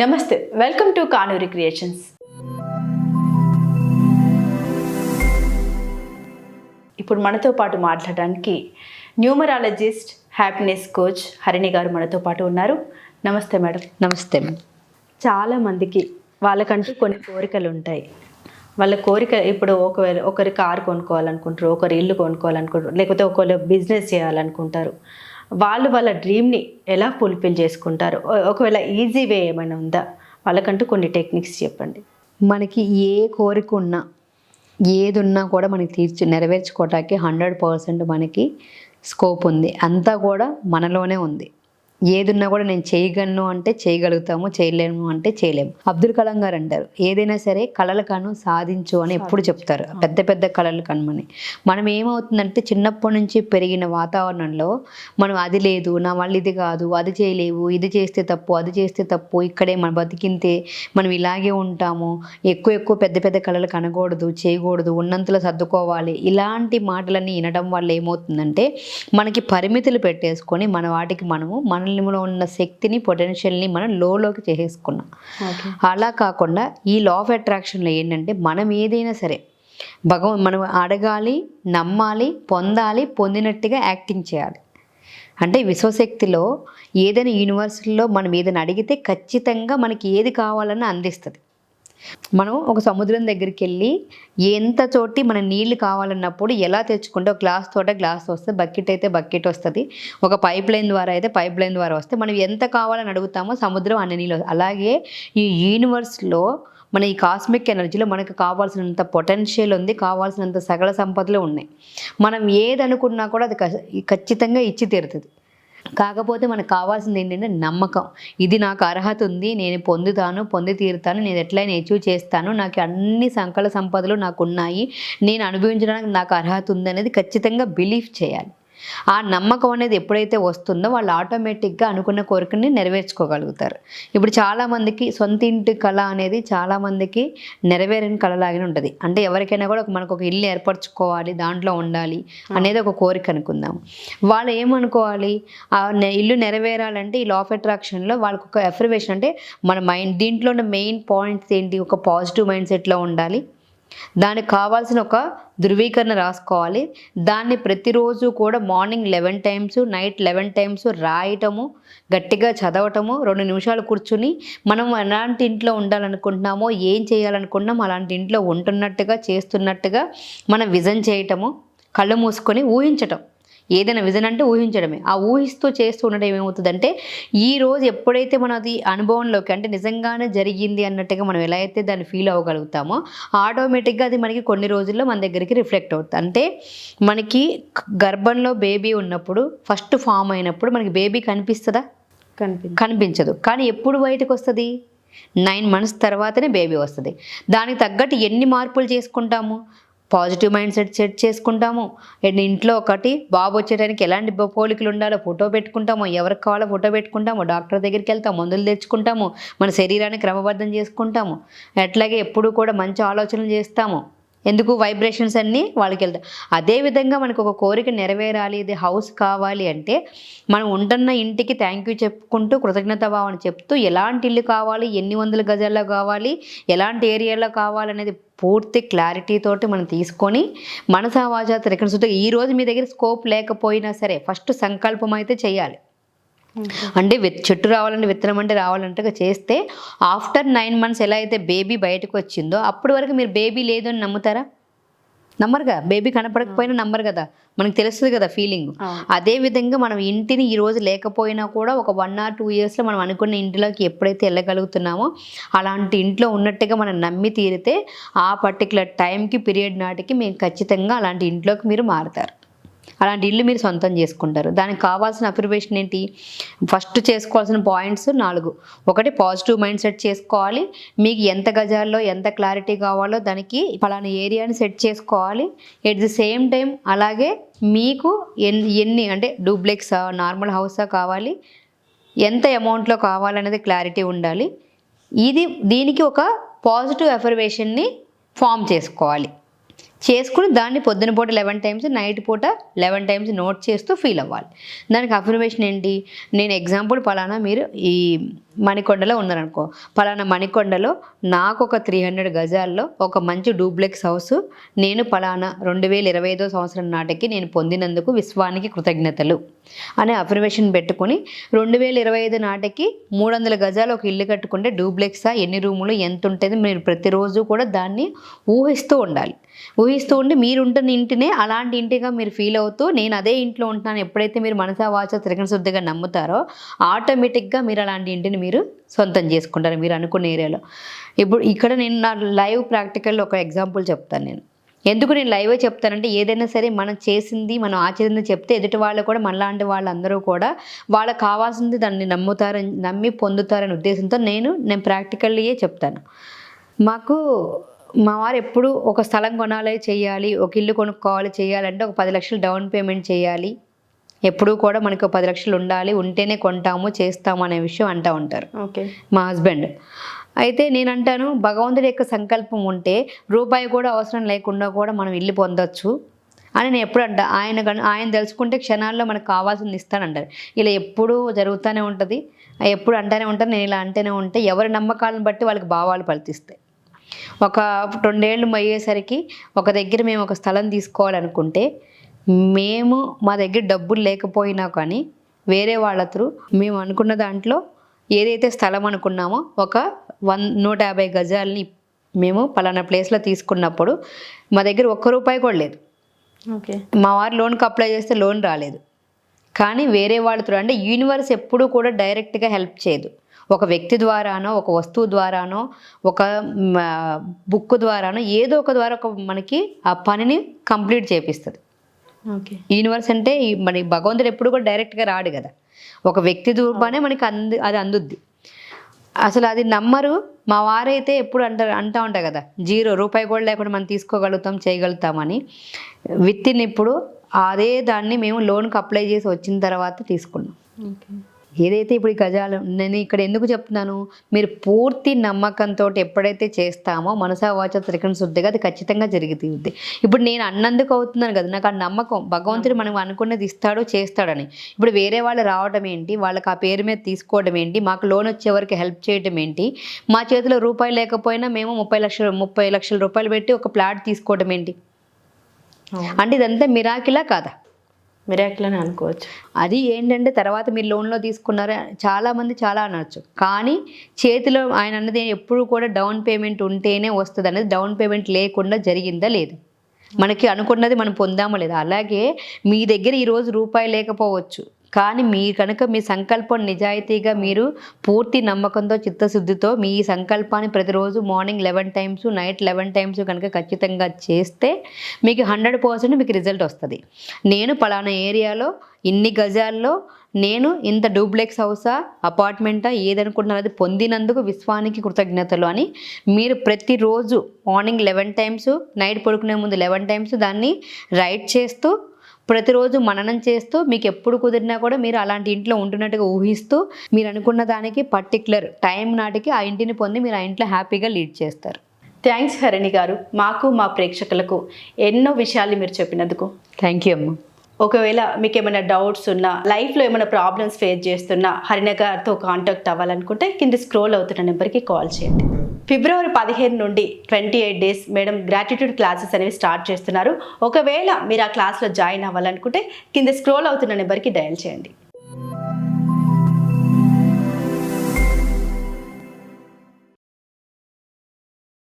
నమస్తే welcome to Kanuri creations. ఇప్పుడు మనతో పాటు మాట్లాడడానికి న్యూమరాలజిస్ట్ హ్యాపీనెస్ కోచ్ హరిణి గారు మనతో పాటు ఉన్నారు. నమస్తే మేడం. నమస్తే చాలా మందికి వాళ్ళకంటూ కొన్ని కోరికలు ఉంటాయి. వాళ్ళ కోరిక ఇప్పుడు ఒకవేళ ఒకరి కారు కొనుక్కోవాలనుకుంటారు ఒకరు ఇల్లు కొనుక్కోవాలనుకుంటారు లేకపోతే ఒకరు బిజినెస్ చేయాలనుకుంటారు. వాళ్ళు వాళ్ళ డ్రీమ్ని ఎలా ఫుల్ఫిల్ చేసుకుంటారు? ఒకవేళ ఈజీ వే ఏమైనా ఉందా? వాళ్ళకంటూ కొన్ని టెక్నిక్స్ చెప్పండి. మనకి ఏ కోరిక ఉన్నా ఏది ఉన్నా కూడా మనకి తీర్చి నెరవేర్చుకోవటానికి హండ్రెడ్ పర్సెంట్ మనకి స్కోప్ ఉంది. అంతా కూడా మనలోనే ఉంది. ఏది ఉన్నా కూడా నేను చేయగలను అంటే చేయగలుగుతాము చేయలేము అంటే చేయలేము. అబ్దుల్ కలాం గారు అంటారు ఏదైనా సరే కళలు కను సాధించు అని ఎప్పుడు చెప్తారు. పెద్ద పెద్ద కళలు కనుమని మనం ఏమవుతుందంటే చిన్నప్పటి నుంచి పెరిగిన వాతావరణంలో మనం అది లేదు నా వల్ల ఇది కాదు అది చేయలేవు ఇది చేస్తే తప్పు అది చేస్తే తప్పు ఇక్కడే మన బతికింతే మనం ఇలాగే ఉంటాము ఎక్కువ ఎక్కువ పెద్ద పెద్ద కళలు కనకూడదు చేయకూడదు ఉన్నంతలో సర్దుకోవాలి. ఇలాంటి మాటలన్నీ వినడం వల్ల ఏమవుతుందంటే మనకి పరిమితులు పెట్టేసుకొని మన వాటికి మనము మనలో ఉన్న శక్తిని పొటెన్షియల్ని మనం లోలోకి చేసేసుకున్నాం. అలా కాకుండా ఈ లా ఆఫ్ అట్రాక్షన్లో ఏంటంటే మనం ఏదైనా సరే భగవ మనం అడగాలి నమ్మాలి పొందాలి పొందినట్టుగా యాక్టింగ్ చేయాలి. అంటే విశ్వశక్తిలో ఏదైనా యూనివర్సిటీలో మనం ఏదైనా అడిగితే ఖచ్చితంగా మనకి ఏది కావాలన్నా అందిస్తుంది. మనం ఒక సముద్రం దగ్గరికి వెళ్ళి ఎంత చోటి మన నీళ్ళు కావాలన్నప్పుడు ఎలా తెచ్చుకుంటే ఒక గ్లాస్ తోట గ్లాస్ వస్తే బకెట్ అయితే బకెట్ వస్తుంది. ఒక పైప్ లైన్ ద్వారా అయితే పైప్ లైన్ ద్వారా వస్తే మనం ఎంత కావాలని అడుగుతామో సముద్రం అన్ని నీళ్ళు అలాగే ఈ యూనివర్స్లో మన ఈ కాస్మిక్ ఎనర్జీలో మనకు కావాల్సినంత పొటెన్షియల్ ఉంది కావాల్సినంత సకల సంపదలు ఉన్నాయి. మనం ఏదనుకున్నా కూడా అది ఖచ్చితంగా ఇచ్చి తీరుతుంది. కాకపోతే మనకు కావాల్సింది ఏంటంటే నమ్మకం. ఇది నాకు అర్హత ఉంది నేను పొందుతాను పొంది తీరుతాను నేను ఎట్లయినా అచీవ్ చేస్తాను నాకు అన్ని సంకల సంపదలు నాకు ఉన్నాయి నేను అనుభవించడానికి నాకు అర్హత ఉంది అనేది ఖచ్చితంగా బిలీవ్ చేయాలి. ఆ నమ్మకం అనేది ఎప్పుడైతే వస్తుందో వాళ్ళు ఆటోమేటిక్గా అనుకున్న కోరికని నెరవేర్చుకోగలుగుతారు. ఇప్పుడు చాలామందికి సొంత ఇంటి కళ అనేది చాలామందికి నెరవేరని కళలాగానే ఉంటుంది. అంటే ఎవరికైనా కూడా మనకు ఒక ఇల్లు ఏర్పరచుకోవాలి దాంట్లో ఉండాలి అనేది ఒక కోరిక అనుకుందాం. వాళ్ళు ఏమనుకోవాలి? ఆ ఇల్లు నెరవేరాలంటే ఈ లా ఆఫ్ అట్రాక్షన్లో వాళ్ళకి ఒక ఎఫర్వేషన్ అంటే మన మైండ్ దీంట్లో ఉన్న మెయిన్ పాయింట్స్ ఏంటి? ఒక పాజిటివ్ మైండ్ సెట్లో ఉండాలి. దానికి కావాల్సిన ఒక ధృవీకరణ రాసుకోవాలి. దాన్ని ప్రతిరోజు కూడా morning eleven times night eleven times రాయటము గట్టిగా చదవటము రెండు నిమిషాలు కూర్చుని మనం ఎలాంటి ఇంట్లో ఉండాలనుకుంటున్నామో ఏం చేయాలనుకుంటున్నామో అలాంటి ఇంట్లో ఉంటున్నట్టుగా చేస్తున్నట్టుగా మనం విజన్ చేయటము కళ్ళు మూసుకొని ఊహించటం. ఏదైనా విజన్ అంటే ఊహించడమే. ఆ ఊహిస్తూ చేస్తూ ఉండడం ఏమవుతుందంటే ఈ రోజు ఎప్పుడైతే మనం అది అనుభవంలోకి అంటే నిజంగానే జరిగింది అన్నట్టుగా మనం ఎలా అయితే దాన్ని ఫీల్ అవ్వగలుగుతామో ఆటోమేటిక్గా అది మనకి కొన్ని రోజుల్లో మన దగ్గరికి రిఫ్లెక్ట్ అవుతుంది. అంటే మనకి గర్భంలో బేబీ ఉన్నప్పుడు ఫస్ట్ ఫామ్ అయినప్పుడు మనకి బేబీ కనిపిస్తుందా? కనిపించింది. కనిపించదు. కానీ ఎప్పుడు బయటకు వస్తుంది? నైన్ మంత్స్ తర్వాతనే బేబీ వస్తుంది. దానికి తగ్గట్టు ఎన్ని మార్పులు చేసుకుంటాము? పాజిటివ్ మైండ్ సెట్ సెట్ చేసుకుంటాము. అండ్ ఇంట్లో ఒకటి బాబు వచ్చేటానికి ఎలాంటి పోలికలు ఉండాలో ఫోటో పెట్టుకుంటాము. ఎవరికి కావాలో ఫోటో పెట్టుకుంటాము. డాక్టర్ దగ్గరికి వెళ్తాము. మందులు తెచ్చుకుంటాము. మన శరీరాన్ని క్రమబద్ధం చేసుకుంటాము. అట్లాగే ఎప్పుడు కూడా మంచి ఆలోచనలు చేస్తాము. ఎందుకు వైబ్రేషన్స్ అన్నీ వాళ్ళకి వెళ్తాయి. అదేవిధంగా మనకు ఒక కోరిక నెరవేరాలి ఇది హౌస్ కావాలి అంటే మనం ఉంటున్న ఇంటికి థ్యాంక్ యూ చెప్పుకుంటూ కృతజ్ఞత భావన చెప్తూ ఎలాంటి ఇల్లు కావాలి ఎన్ని వందల గజాల్లో కావాలి ఎలాంటి ఏరియాలో కావాలనేది పూర్తి క్లారిటీ తోటి మనం తీసుకొని మనసా వాచా ఈరోజు ఈ రోజు మీ దగ్గర స్కోప్ లేకపోయినా సరే ఫస్ట్ సంకల్పం అయితే చేయాలి. అంటే విత్ చెట్టు రావాలంటే విత్తనం అంటే రావాలంటే చేస్తే ఆఫ్టర్ నైన్ మంత్స్ ఎలా అయితే బేబీ బయటకు వచ్చిందో అప్పటి వరకు మీరు బేబీ లేదు అని నమ్ముతారా? నమ్మరుగా బేబీ కనపడకపోయినా నమ్మరు కదా? మనకు తెలుస్తుంది కదా ఫీలింగ్. అదే విధంగా మనం ఇంటిని ఈ రోజు లేకపోయినా కూడా ఒక వన్ ఆర్ టూ ఇయర్స్లో మనం అనుకున్న ఇంటిలోకి ఎప్పుడైతే వెళ్ళగలుగుతున్నామో అలాంటి ఇంట్లో ఉన్నట్టుగా మనం నమ్మి తీరితే ఆ పర్టికులర్ టైంకి పీరియడ్ నాటికి మేము ఖచ్చితంగా అలాంటి ఇంట్లోకి మీరు మారుతారు. అలాంటి ఇల్లు మీరు సొంతం చేసుకుంటారు. దానికి కావాల్సిన అప్రివేషన్ ఏంటి? ఫస్ట్ చేసుకోవాల్సిన పాయింట్స్ నాలుగు. ఒకటి పాజిటివ్ మైండ్ సెట్ చేసుకోవాలి. మీకు ఎంత గజాల్లో ఎంత క్లారిటీ కావాలో దానికి ఫలానా ఏరియాని సెట్ చేసుకోవాలి. ఎట్ ది సేమ్ టైం అలాగే మీకు ఎన్ని ఎన్ని అంటే డూప్లెక్సా నార్మల్ హౌసా కావాలి. ఎంత అమౌంట్లో కావాలనేది క్లారిటీ ఉండాలి. ఇది దీనికి ఒక పాజిటివ్ అఫర్వేషన్ని ఫామ్ చేసుకోవాలి. చేసుకుని దాన్ని పొద్దున పూట లెవెన్ టైమ్స్ నైట్ పూట లెవెన్ టైమ్స్ నోట్ చేస్తూ ఫీల్ అవ్వాలి. దానికి అఫర్మేషన్ ఏంటి? నేను ఎగ్జాంపుల్ పలానా మీరు ఈ మణికొండలో ఉన్నారనుకో. పలానా మణికొండలో నాకు ఒక త్రీ హండ్రెడ్ గజాల్లో ఒక మంచి డూప్లెక్స్ హౌస్ నేను పలానా రెండు వేల ఇరవై ఐదో సంవత్సరం నాటికి నేను పొందినందుకు విశ్వానికి కృతజ్ఞతలు అనే అఫర్మేషన్ పెట్టుకొని రెండు వేల ఇరవై ఐదు నాటికి మూడు వందల గజాలు ఒక ఇల్లు కట్టుకుంటే డూప్లెక్సా ఎన్ని రూములు ఎంత ఉంటుంది? మీరు ప్రతిరోజు కూడా దాన్ని ఊహిస్తూ ఉండాలి. ఊహిస్తూ ఉండి మీరు ఉంటున్న ఇంటినే అలాంటి ఇంటిగా మీరు ఫీల్ అవుతూ నేను అదే ఇంట్లో ఉంటున్నాను. ఎప్పుడైతే మీరు మనసా వాచ త్రికరణ శుద్ధిగా నమ్ముతారో ఆటోమేటిక్గా మీరు అలాంటి ఇంటిని మీరు సొంతం చేసుకుంటారు మీరు అనుకున్న ఏరియాలో. ఇప్పుడు ఇక్కడ నేను నా లైవ్ ప్రాక్టికల్ ఒక ఎగ్జాంపుల్ చెప్తాను నేను. ఎందుకు నేను లైవే చెప్తానంటే ఏదైనా సరే మనం చేసింది మనం ఆచరింది చెప్తే ఎదుటి వాళ్ళు కూడా మనలాంటి వాళ్ళందరూ కూడా వాళ్ళకి కావాల్సింది దాన్ని నమ్ముతారని నమ్మి పొందుతారనే ఉద్దేశంతో నేను నేను ప్రాక్టికల్లీయే చెప్తాను. మాకు మా వారు ఎప్పుడు ఒక స్థలం కొనాలి చేయాలి ఒక ఇల్లు కొనుక్కోవాలి చేయాలంటే ఒక పది లక్షలు డౌన్ పేమెంట్ చేయాలి. ఎప్పుడూ కూడా మనకు ఒక పది లక్షలు ఉండాలి ఉంటేనే కొంటాము చేస్తాము అనే విషయం అంటూ ఉంటారు. ఓకే. మా హస్బెండ్. అయితే నేను అంటాను భగవంతుడి యొక్క సంకల్పం ఉంటే రూపాయి కూడా అవసరం లేకుండా కూడా మనం ఇల్లు పొందొచ్చు అని నేను ఎప్పుడు అంట. ఆయన ఆయన తెలుసుకుంటే క్షణాల్లో మనకు కావాల్సింది ఇస్తానంటారు ఇలా ఎప్పుడూ జరుగుతూనే ఉంటుంది. ఎప్పుడు అంటానే ఉంటారు నేను ఇలా అంటేనే ఉంటే ఎవరి నమ్మకాలను బట్టి వాళ్ళకి భావాలు ఫలిస్తాయి ఒక రెండేళ్ళు అయ్యేసరికి ఒక దగ్గర మేము ఒక స్థలం తీసుకోవాలనుకుంటే మేము మా దగ్గర డబ్బులు లేకపోయినా కానీ వేరే వాళ్ళ త్రూ మేము అనుకున్న దాంట్లో ఏదైతే స్థలం అనుకున్నామో ఒక వన్ నూట యాభై గజాలని మేము పలానా ప్లేస్లో తీసుకున్నప్పుడు మా దగ్గర ఒక్క రూపాయి కూడా లేదు. ఓకే. మా వారు లోన్కి అప్లై చేస్తే లోన్ రాలేదు. కానీ వేరే వాళ్ళతో అంటే యూనివర్స్ ఎప్పుడూ కూడా డైరెక్ట్గా హెల్ప్ చేయదు. ఒక వ్యక్తి ద్వారానో ఒక వస్తువు ద్వారానో ఒక బుక్ ద్వారానో ఏదో ఒక ద్వారా ఒక మనకి ఆ పనిని కంప్లీట్ చేపిస్తుంది. ఓకే. యూనివర్స్ అంటే ఈ మన భగవంతుడు ఎప్పుడు కూడా డైరెక్ట్గా రాడు కదా. ఒక వ్యక్తి ద్వారానే మనకి అంది అది అందుద్ది. అసలు అది నమ్మరు మా వారైతే ఎప్పుడు అంటారు అంటా ఉంటారు కదా జీరో రూపాయి కూడా లేకుండా మనం తీసుకోగలుగుతాం చేయగలుగుతామని. విత్ ఇన్ ఇప్పుడు అదే దాన్ని మేము లోన్కి అప్లై చేసి వచ్చిన తర్వాత తీసుకున్నాం. ఓకే. ఏదైతే ఇప్పుడు ఈ గజాలు నేను ఇక్కడ ఎందుకు చెప్తున్నాను? మీరు పూర్తి నమ్మకంతో ఎప్పుడైతే చేస్తామో మనసా వాచ త్రికరణ శుద్ధిగా అది ఖచ్చితంగా జరుగుతుంది ఇప్పుడు నేను అన్నందుకు అవుతున్నాను కదా నాకు ఆ నమ్మకం. భగవంతుడు మనం అనుకున్నది ఇస్తాడు చేస్తాడని. ఇప్పుడు వేరే వాళ్ళు రావడం ఏంటి? వాళ్ళకి ఆ పేరు మీద తీసుకోవడం ఏంటి? మాకు లోన్ వచ్చే వరకు హెల్ప్ చేయడం ఏంటి? మా చేతిలో రూపాయి లేకపోయినా మేము ముప్పై లక్షలు ముప్పై లక్షల రూపాయలు పెట్టి ఒక ప్లాట్ తీసుకోవడం ఏంటి? అంటే ఇదంతా మిరాకిలా కాదా? మిరాకిల్ అని అనుకోవచ్చు. అది ఏంటంటే తర్వాత మీరు లోన్లో తీసుకున్నారు చాలామంది చాలా అనొచ్చు. కానీ చేతిలో ఆయన అన్నది ఎప్పుడు కూడా డౌన్ పేమెంట్ ఉంటేనే వస్తుంది అనేది డౌన్ పేమెంట్ లేకుండా జరిగిందా లేదు. మనకి అనుకున్నది మనం పొందామో లేదా? అలాగే మీ దగ్గర ఈరోజు రూపాయి లేకపోవచ్చు. కానీ మీ కనుక మీ సంకల్పం నిజాయితీగా మీరు పూర్తి నమ్మకంతో చిత్తశుద్ధితో మీ సంకల్పాన్ని ప్రతిరోజు morning eleven times night eleven times కనుక ఖచ్చితంగా చేస్తే మీకు హండ్రెడ్ పర్సెంట్ మీకు రిజల్ట్ వస్తుంది. నేను పలానా ఏరియాలో ఇన్ని గజాల్లో నేను ఇంత డూప్లెక్స్ హౌసా అపార్ట్మెంటా ఏదనుకుంటున్నారో అది పొందినందుకు విశ్వానికి కృతజ్ఞతలు అని మీరు ప్రతిరోజు మార్నింగ్ లెవెన్ టైమ్స్ నైట్ పడుకునే ముందు లెవెన్ టైమ్స్ దాన్ని రైట్ చేస్తూ ప్రతిరోజు మననం చేస్తూ మీకు ఎప్పుడు కుదిరినా కూడా మీరు అలాంటి ఇంట్లో ఉంటున్నట్టుగా ఊహిస్తూ మీరు అనుకున్న దానికి పర్టికులర్ టైం నాటికి ఆ ఇంటిని పొంది మీరు ఆ ఇంట్లో హ్యాపీగా లీడ్ చేస్తారు. థ్యాంక్స్ హరిణి గారు. మాకు మా ప్రేక్షకులకు ఎన్నో విషయాలు మీరు చెప్పినందుకు. థ్యాంక్ యూ అమ్మ. ఒకవేళ మీకు ఏమైనా డౌట్స్ ఉన్నా లైఫ్లో ఏమైనా ప్రాబ్లమ్స్ ఫేస్ చేస్తున్నా హరిణ గారితో కాంటాక్ట్ అవ్వాలనుకుంటే కింద స్క్రోల్ అవుతున్న నెంబర్కి కాల్ చేయండి. ఫిబ్రవరి పదిహేను నుండి twenty eight days madam gratitude classes అనేవి స్టార్ట్ చేస్తున్నారు. ఒకవేళ మీరు ఆ క్లాస్లో జాయిన్ అవ్వాలనుకుంటే కింద స్క్రోల్ అవుతున్న నెంబర్కి డయల్ చేయండి.